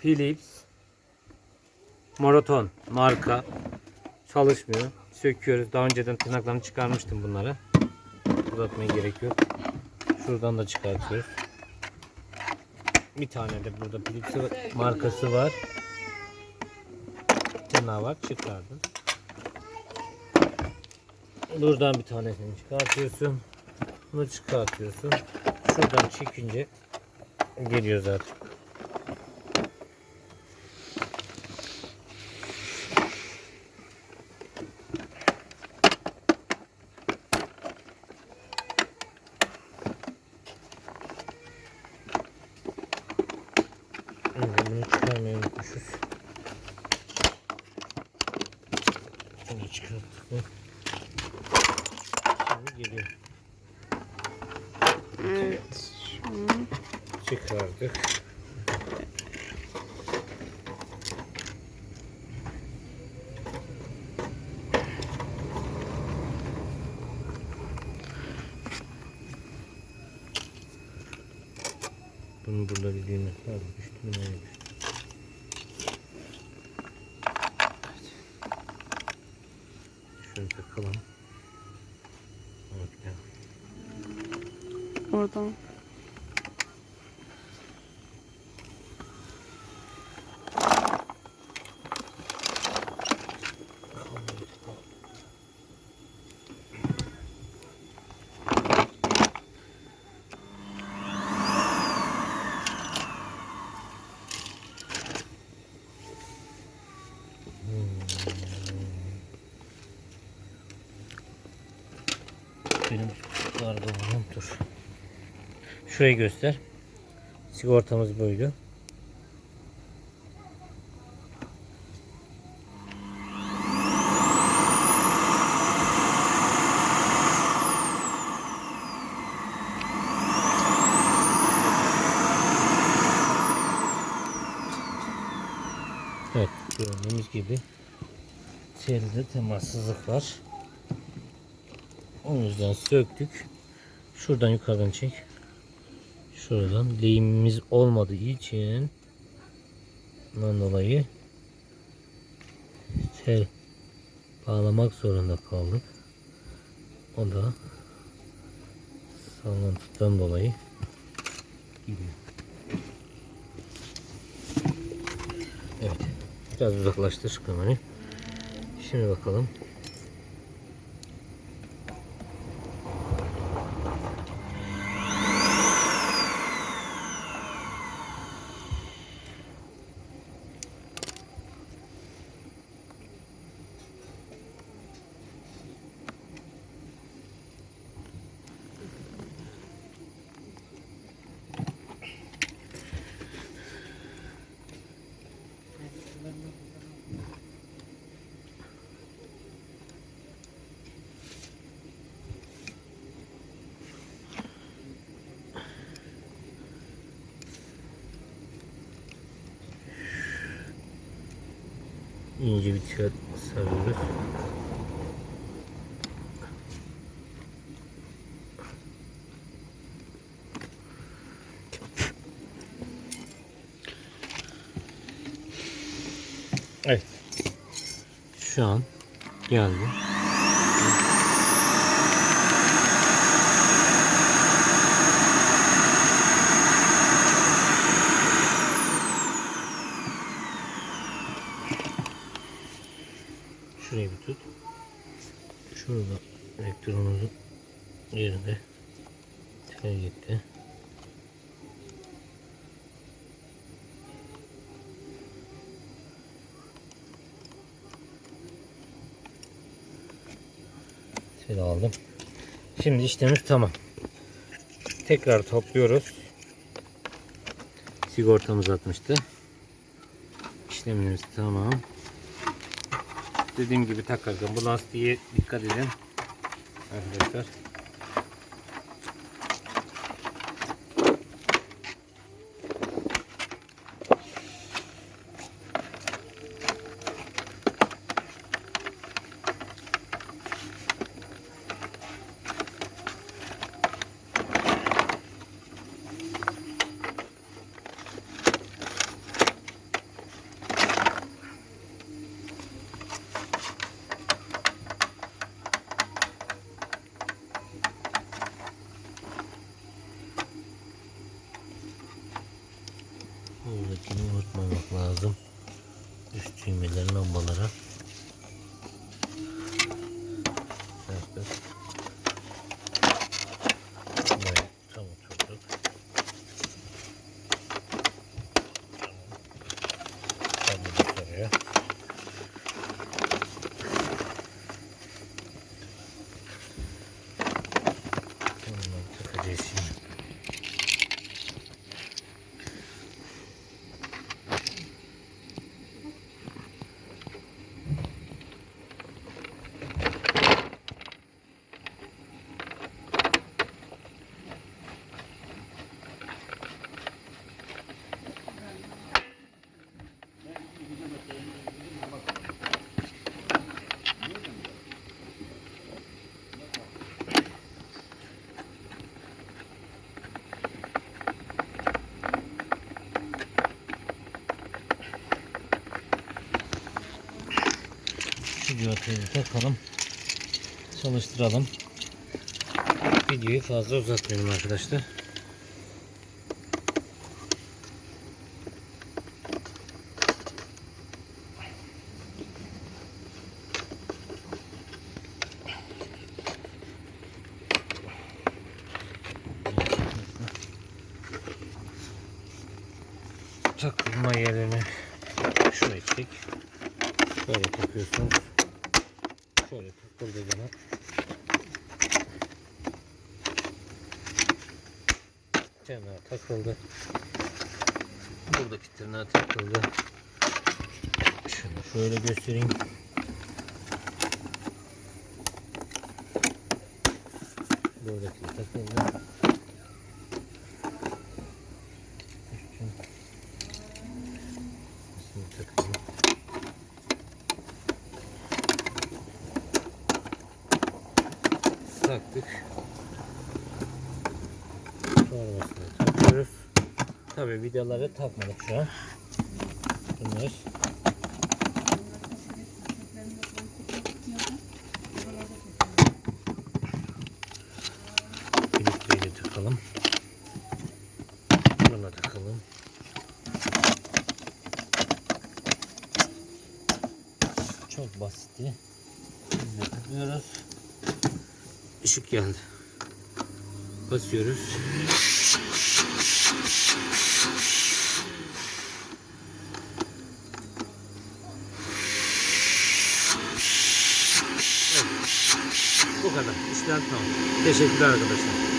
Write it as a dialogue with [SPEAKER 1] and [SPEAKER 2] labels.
[SPEAKER 1] Philips Marathon marka çalışmıyor. Söküyoruz. Daha önceden tırnaklarını çıkarmıştım bunları. Uzatmaya gerek yok. Şuradan da çıkartıyoruz. Bir tane de burada Philips markası var. Tırnağı var. Çıkardım. Buradan bir tanesini çıkartıyorsun. Bunu çıkartıyorsun. Şuradan çekince geliyor zaten. Evet, bunu çıkarmayı unutmuşuz. Şunu çıkarttık mı? Şimdi geliyor.
[SPEAKER 2] Evet. Şunu
[SPEAKER 1] Çıkardık. Bunu burada bir düğmesi var. Düştü mü nereye düştü? Evet. Şunu takalım. Evet,
[SPEAKER 2] oradan.
[SPEAKER 1] Benim vardı bunun dur. Şurayı göster. Sigortamız buydu. Evet gördüğümüz gibi telde temassızlık var. O yüzden söktük. Şuradan yukarıdan çek. Şuradan lehimimiz olmadığı için bundan dolayı tel bağlamak zorunda kaldık. O da sallantıdan dolayı gidiyor. Evet. Biraz uzaklaştır kamerayı. Şimdi bakalım. İnce bir tiyat sarıyoruz. Evet. Şu an geldi. Şurayı bir tut. Şurada elektronumuzun yerinde tel gitti. Tel aldım. Şimdi işlemimiz tamam. Tekrar topluyoruz. Sigortamız atmıştı. İşlemimiz tamam. Dediğim gibi takarken bu lastiğe dikkat edin. Arkadaşlar. Bunları civatayı takalım. Çalıştıralım. Videoyu fazla uzatmayalım arkadaşlar. Takılma yerini şu ettik. Şöyle takıyorsunuz. Şöyle takıldığı zaman kenara takıldı. Buradaki tırnağa takıldı. Şunu şöyle göstereyim. Buradaki takıldı. Üstüne takayım. Taktık. Sonrasında takıyoruz. Tabi vidaları takmadık şu an. Bunlar. De takalım. Buna takalım. Çok basitti. Şimdi takıyoruz. Işık geldi. Basıyoruz. Evet. Bu kadar. İşlem tamam. Teşekkürler arkadaşlar.